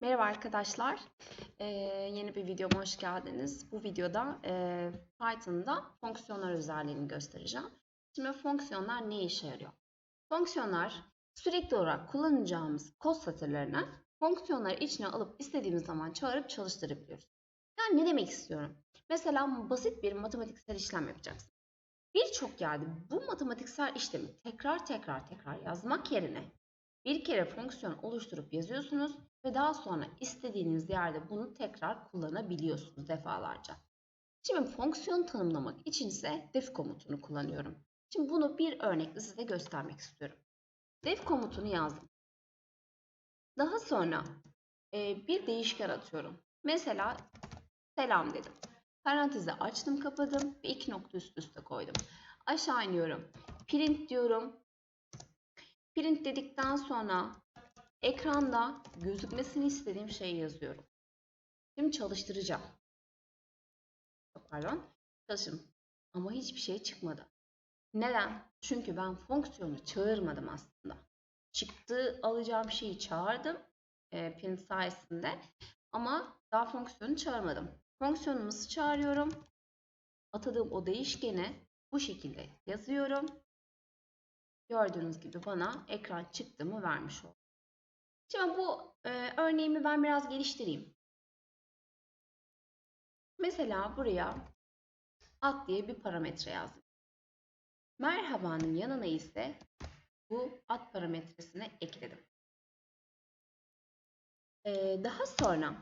Merhaba arkadaşlar. Ee, yeni bir videoma hoş geldiniz. Bu videoda e, Python'da fonksiyonlar özelliğini göstereceğim. Şimdi fonksiyonlar ne işe yarıyor? Fonksiyonlar sürekli olarak kullanacağımız kod satırlarını fonksiyonları içine alıp istediğimiz zaman çağırıp çalıştırabiliyoruz. Yani ne demek istiyorum? Mesela basit bir matematiksel işlem yapacaksın. Birçok yerde bu matematiksel işlemi tekrar tekrar tekrar yazmak yerine bir kere fonksiyon oluşturup yazıyorsunuz ve daha sonra istediğiniz yerde bunu tekrar kullanabiliyorsunuz defalarca. Şimdi fonksiyon tanımlamak için ise def komutunu kullanıyorum. Şimdi bunu bir örnekle size göstermek istiyorum. Def komutunu yazdım. Daha sonra e, bir değişken atıyorum. Mesela selam dedim. Parantezi açtım kapadım ve iki nokta üst üste koydum. Aşağı iniyorum. Print diyorum. Print dedikten sonra ekranda gözükmesini istediğim şeyi yazıyorum. Şimdi çalıştıracağım. Pardon. Çalışım. Ama hiçbir şey çıkmadı. Neden? Çünkü ben fonksiyonu çağırmadım aslında. Çıktı alacağım şeyi çağırdım. E, print sayesinde. Ama daha fonksiyonu çağırmadım. Fonksiyonumuzu çağırıyorum. Atadığım o değişkeni bu şekilde yazıyorum. Gördüğünüz gibi bana ekran çıktığımı vermiş oldu. Şimdi bu e, örneğimi ben biraz geliştireyim. Mesela buraya at diye bir parametre yazdım. Merhabanın yanına ise bu at parametresine ekledim. E, daha sonra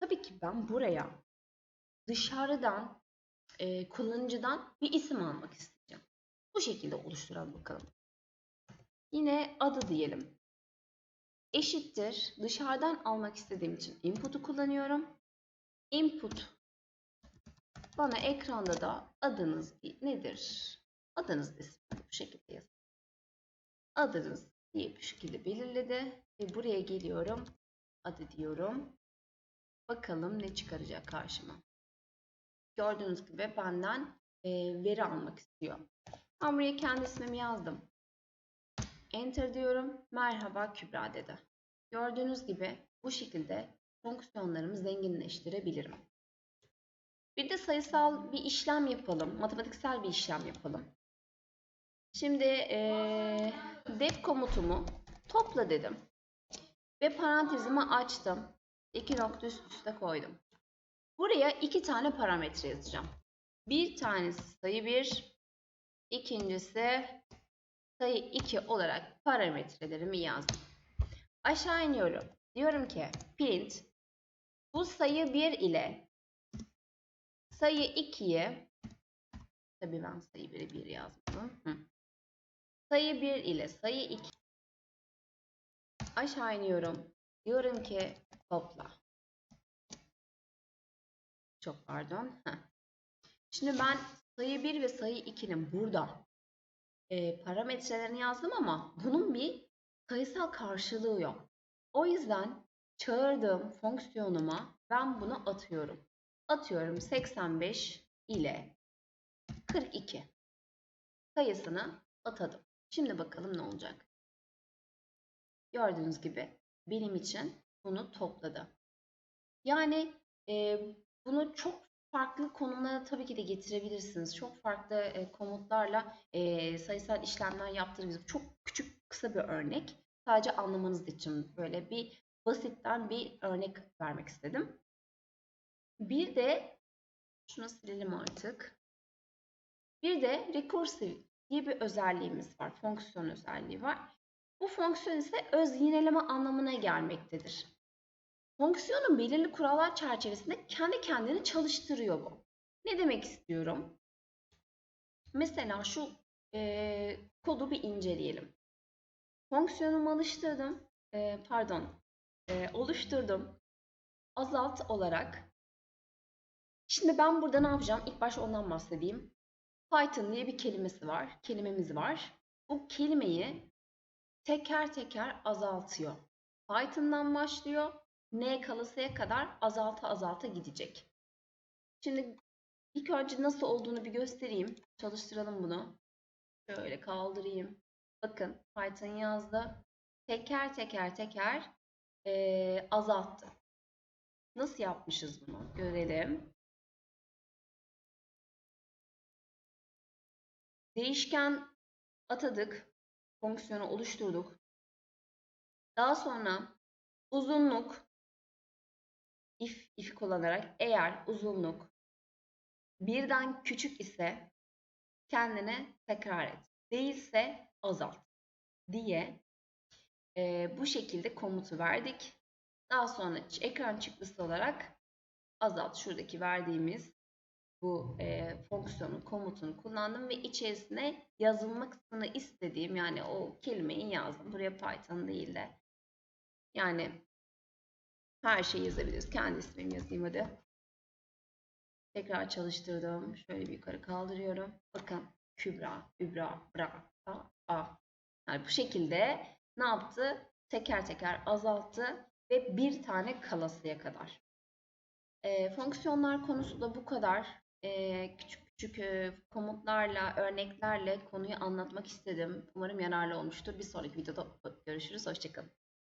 tabii ki ben buraya dışarıdan e, kullanıcıdan bir isim almak isteyeceğim. Bu şekilde oluşturalım bakalım. Yine adı diyelim. Eşittir. Dışarıdan almak istediğim için input'u kullanıyorum. Input bana ekranda da adınız nedir? Adınız desin. Bu şekilde yazın. Adınız diye bir şekilde belirledi. Ve buraya geliyorum. Adı diyorum. Bakalım ne çıkaracak karşıma. Gördüğünüz gibi benden veri almak istiyor. Ben buraya kendi ismimi yazdım. Enter diyorum. Merhaba Kübra dedi. Gördüğünüz gibi bu şekilde fonksiyonlarımı zenginleştirebilirim. Bir de sayısal bir işlem yapalım. Matematiksel bir işlem yapalım. Şimdi ee, def komutumu topla dedim. Ve parantezimi açtım. İki nokta üst üste koydum. Buraya iki tane parametre yazacağım. Bir tanesi sayı 1, ikincisi sayı 2 olarak parametrelerimi yazdım. Aşağı iniyorum. Diyorum ki print bu sayı 1 ile sayı 2'yi tabii ben sayı 1'i 1 yazdım. Hı. Sayı 1 ile sayı 2 aşağı iniyorum. Diyorum ki topla. Çok pardon. Heh. Şimdi ben sayı 1 ve sayı 2'nin burada e, parametrelerini yazdım ama bunun bir sayısal karşılığı yok. O yüzden çağırdığım fonksiyonuma ben bunu atıyorum. Atıyorum 85 ile 42 sayısını atadım. Şimdi bakalım ne olacak. Gördüğünüz gibi benim için bunu topladı. Yani e, bunu çok farklı konumlara tabii ki de getirebilirsiniz. Çok farklı e, komutlarla e, sayısal işlemler yaptırabilirsiniz. Çok küçük kısa bir örnek. Sadece anlamanız için böyle bir basitten bir örnek vermek istedim. Bir de şunu silelim artık. Bir de recursive diye bir özelliğimiz var. Fonksiyon özelliği var. Bu fonksiyon ise öz yineleme anlamına gelmektedir. Fonksiyonun belirli kurallar çerçevesinde kendi kendini çalıştırıyor bu. Ne demek istiyorum? Mesela şu e, kodu bir inceleyelim. Fonksiyonumu oluşturdum. E, pardon. E, oluşturdum. Azalt olarak. Şimdi ben burada ne yapacağım? İlk başta ondan bahsedeyim. Python diye bir kelimesi var. Kelimemiz var. Bu kelimeyi teker teker azaltıyor. Python'dan başlıyor n kalasıya kadar azalta azalta gidecek. Şimdi ilk önce nasıl olduğunu bir göstereyim. Çalıştıralım bunu. Şöyle kaldırayım. Bakın Python yazdı. Teker teker teker e, azalttı. Nasıl yapmışız bunu? Görelim. Değişken atadık. Fonksiyonu oluşturduk. Daha sonra uzunluk if, if kullanarak eğer uzunluk birden küçük ise kendine tekrar et. Değilse azalt diye e, bu şekilde komutu verdik. Daha sonra ekran çıktısı olarak azalt şuradaki verdiğimiz bu e, fonksiyonun komutunu kullandım ve içerisine yazılmasını istediğim yani o kelimeyi yazdım. Buraya Python değil de yani her şeyi yazabiliriz. Kendi ismimi yazayım hadi. Tekrar çalıştırdım. Şöyle bir yukarı kaldırıyorum. Bakın Kübra, Übra, Bra, A, A. Yani bu şekilde ne yaptı? Teker teker azalttı ve bir tane kalasıya kadar. Ee, fonksiyonlar konusu da bu kadar. Ee, küçük küçük e, komutlarla, örneklerle konuyu anlatmak istedim. Umarım yararlı olmuştur. Bir sonraki videoda görüşürüz. Hoşçakalın.